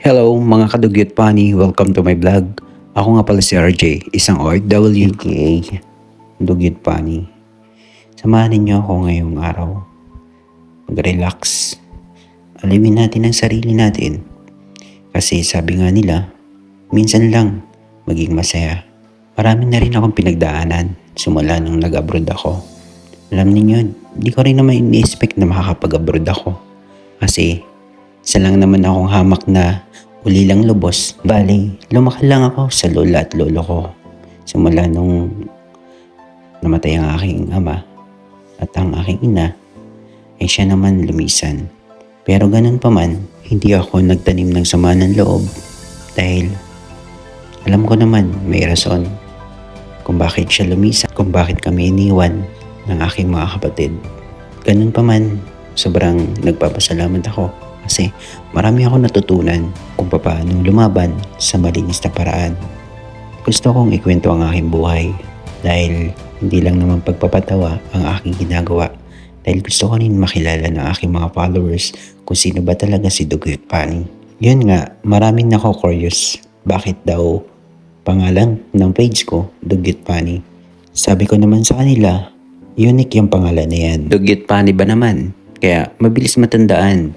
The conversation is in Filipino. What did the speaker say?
Hello mga kadugyot pani, welcome to my vlog. Ako nga pala si RJ, isang OFW aka Dugyot Pani. Samahan ninyo ako ngayong araw. Mag-relax. Alimin natin ang sarili natin. Kasi sabi nga nila, minsan lang maging masaya. Marami na rin akong pinagdaanan simula nung nag-abroad ako. Alam ninyo, di ko rin naman ini-expect na makakapag-abroad ako. Kasi isa lang naman akong hamak na uli lang lubos. Bali, lumaki lang ako sa lola at lolo ko. Simula nung namatay ang aking ama at ang aking ina, ay siya naman lumisan. Pero ganun pa man, hindi ako nagtanim ng sama ng loob dahil alam ko naman may rason kung bakit siya lumisan, kung bakit kami iniwan ng aking mga kapatid. Ganun pa man, sobrang nagpapasalamat ako kasi marami ako natutunan kung paano lumaban sa malinis na paraan. Gusto kong ikwento ang aking buhay dahil hindi lang naman pagpapatawa ang aking ginagawa dahil gusto ko rin makilala ng aking mga followers kung sino ba talaga si Dugyot Pani. Yun nga, maraming nako curious bakit daw pangalan ng page ko, Dugyot Pani. Sabi ko naman sa kanila, unique yung pangalan na yan. Dugyot Pani ba naman? Kaya mabilis matandaan.